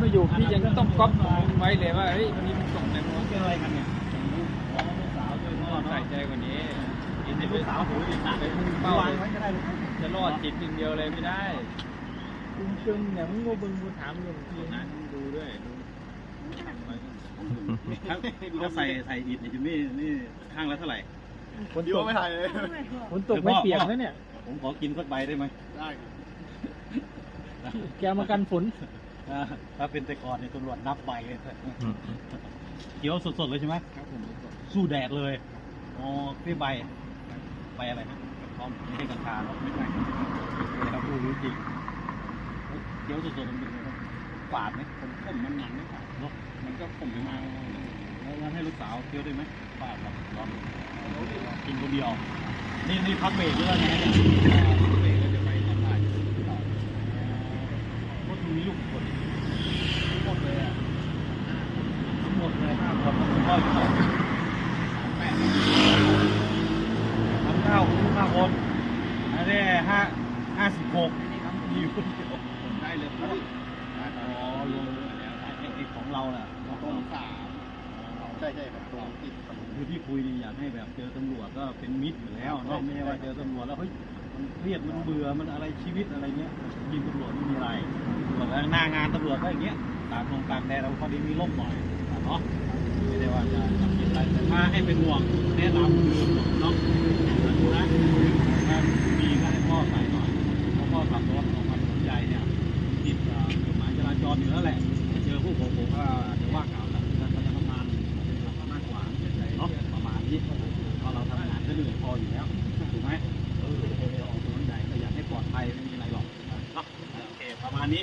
ไม่อยู่พี่ยังต้องก๊อปไว้เลยว่าเฮ้ยวันนี้มันส่งในมือเป็นอะไรกันเนี่ยสาวด้วยใส่ใจกว่านี้กินลูกสาวหูอีกนะไปพุ่งเป้าเป้าวางไว้ก็ได้ลูกจะรอดจิตอย่างเดียวเลยไม่ได้คุมเชิงเนี่ยมึงก็เบิ่งกูถามอยู่ทีนดูด้วยดูครับแล้วใส่ใส่อิฐในจิมมี่นี่ข้างละเท่าไหร่ฝนตกไม่ถ่ายเลยฝนตกไม่เปียกนะเนี่ย ผมขอกินสักใบได้ไหมได้แกมากันฝน อ่าถ้าเป็นแต่ก่อนเนี่ยตำรวจนับใบเลยเขียวสดๆเลยใช่ไหมครับผมสู้แดดเลยอ๋อพี่ใบใบอะไรนะกระท่อมไม่ใช่กัญชาเนอะไม่ใช่นะครับรู้รู้จริงเขียวสดๆมันเป็นไงบ้างฝาดไหมผมผมมันหนันไม่ขาดเนาะมันก็ผมไม่มาแล้วงั้นให้ลูกสาวเคี้ยวได้ไหมฝาดครับลองกินคนเดียว นี่นี่พักเบรกหรือว่าไงเนี่ยเบรกแล้วจะไปทำได้ ก็มีลูกคน หมดเลยอะ ทั้งหมดเลยห้า คนคุณพ่ออยู่ไหนแม่ทั้งเก้าลูกห้าคนอันนี้ห้าห้าสิบหกอยู่คนเดียวผมได้เลยเพราะอ๋อลงไอ้ไอ้ของเราแหละตรงสามใช่ใช่ครับตรงติดกับคือที่คุยนี่อยากให้แบบเจอตำรวจก็เป็นมิตรอยู่แล้วเนาะไม่ใช่ว่าเจอตำรวจแล้วเฮ้ยมันเครียดมันเบื่อมันอะไรชีวิตอะไรเงี้ยยิงตำรวจไม่มีอะไรตำรวจแล้วหน้างานตำรวจก็อย่างเงี้ยตากลงกางแดดเราพอดีมีร่มหน่อยเนาะ ไม่ได้ว่าจะจะคิดอะไรแต่ถ้าให้เป็นห่วงแนะนำคือเนาะดูนะถ้ามีก็ให้พ่อใส่หน่อยเพราะพ่อขับรถออกมาถนนใหญ่เนี่ยติดกฎหมายจราจรอยู่แล้วแหละ เจอพวกผมผมก็อาจจะว่ากล่าวแล้วก็จะประมาณมากกว่าเนาะประมาณนี้เพราะเราทำงานก็เหนื่อยพออยู่แล้วถูกไหมเออออกถนนใหญ่ก็อยากให้ปลอดภัยไม่มีอะไรหรอกเนาะโอเคประมาณนี้